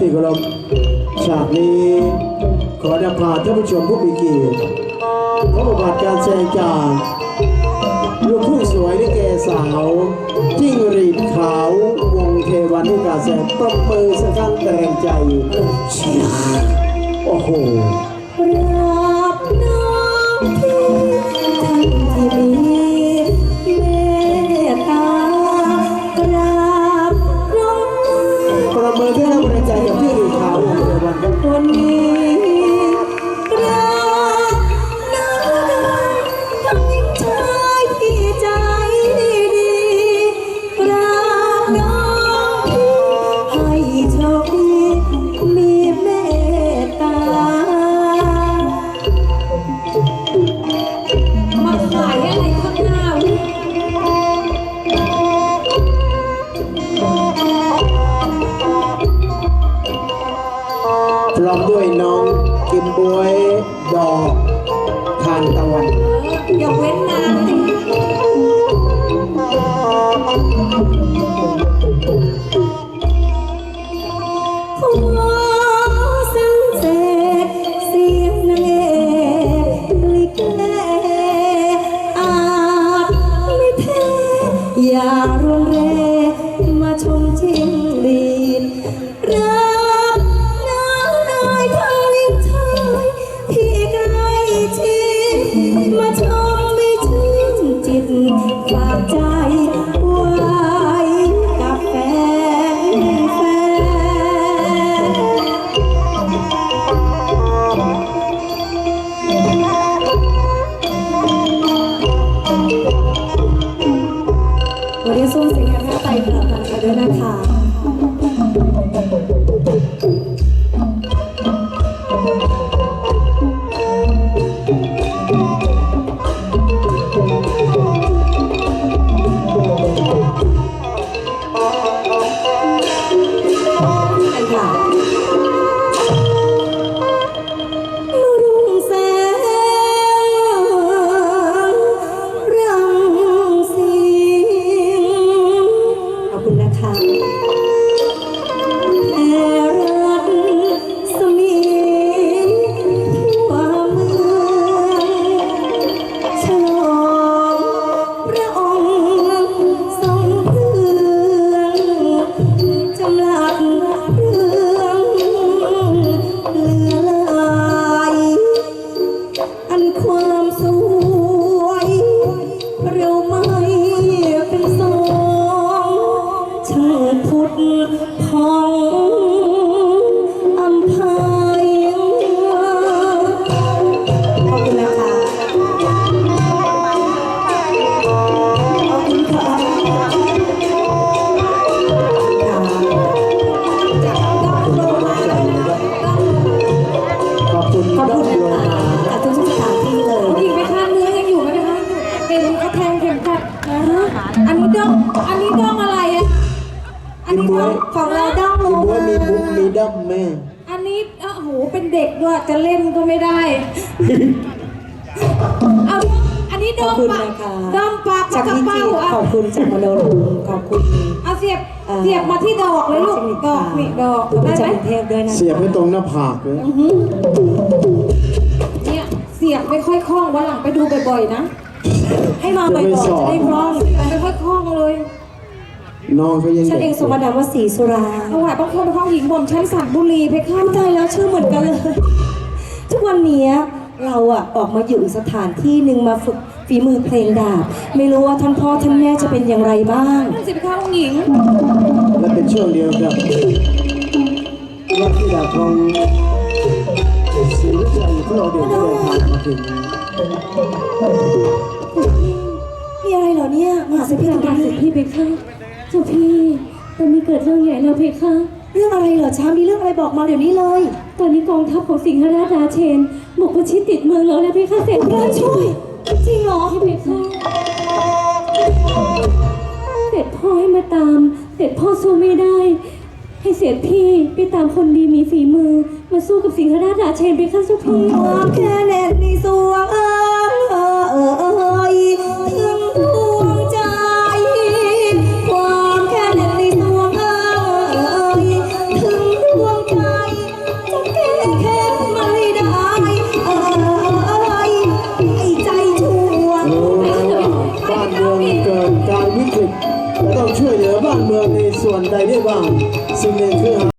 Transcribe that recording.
ที่เคารพฉากนี้ขอนำพาท่านผู้ชมผู้มีเกียรติพบกับบัตรการแสดงจากลูกผู้สวยลิเกสาวจิ้งรีดขาว วงเทวันที่กาแสงปรบมือสักครั้งแรงใจเชียร์โอ้โหรัก มบวยดอกทานตะวัน อย่าเว้นนานสิขอสังเสษเสียงนางเกลิเกอาจไม่แพ้อยาโอันนี้ด้องอันนี้ด้องอะไรอะ อันนี้ด้องของเราด้อมโลกิมบวยมามีบุ้มมีด้อมแม่ อันนี้โอ้โหเป็นเด็กด้วยจะเล่นก็ไม่ได้ เอาอันนี้ขด้ออบงคุณปะนะคะ ด้อมปากจากกระพี่จีเป้าอะขอบคุณจากมโนรมขอบคุณเอาเสียบอ่าเสียบมาที่ดอกเลยลูกดอกนี่ดอกขอบคุณได้จากไหมกรุงเทพด้วยนะคะเสียบไว้ตรงหน้าผากเลยเนี่ยเสียบไม่ค่อยคล่องวันหลังไปดูบ่อยๆนะ ให้มาบ่อยๆจะได้พร้อม น้องเขายังฉันเด็เอกงสมดามวสีสุราเอาไหวบางคนห้องหญิงบ่มชั้นสัตบุรีเพคะตายแล้วชื่อเหมือนกันเลย ทุกวันนี้เราอะออกมาอยู่อีกสถานที่หนึ่งมาฝึกฝีมือเพลงดาบ ไม่รู้ว่าท่านพ่อท่านแม่จะเป็นอย่างไรบ้างนั่นสิเพคะองค์หญิง และเป็นช่วงเดียวกับว่าที่ดาบทองศรีวิชัยพระโอเดชได้เดินทางมาถึงมีอะไรเหรอเนี่ยมหาเศรษฐีกราบตรงเสด็นี้จพี่ เพคะเจ้าพี่ตอนนี้เกิดเรื่องใหญ่แล้วเพคะ เรื่องอะไรเหรอช้ามีเรื่องอะไรบอกมาเดี๋ยวนี้เลยตอนนี้กองทัพของสิงหราชราเชนบุกประชิดติดเมืองแล้วนะเพคะเสร็จเรื่องช่วย จริงเหรอพี่เพคะเสร็จพ่อให้มาตาม เสร็จพ่อสู้ไม่ได้ ให้เสร็จพี่ไปตามคนดีมีฝีมือ มาสู้กับสิงหราชราเชนเพคะเจ้าพี่ ความแค่แน่นในสวงเอ้ยเอ้ยถึงดว ส่วนใดที่ว่างสิ่งหนึ่งคือ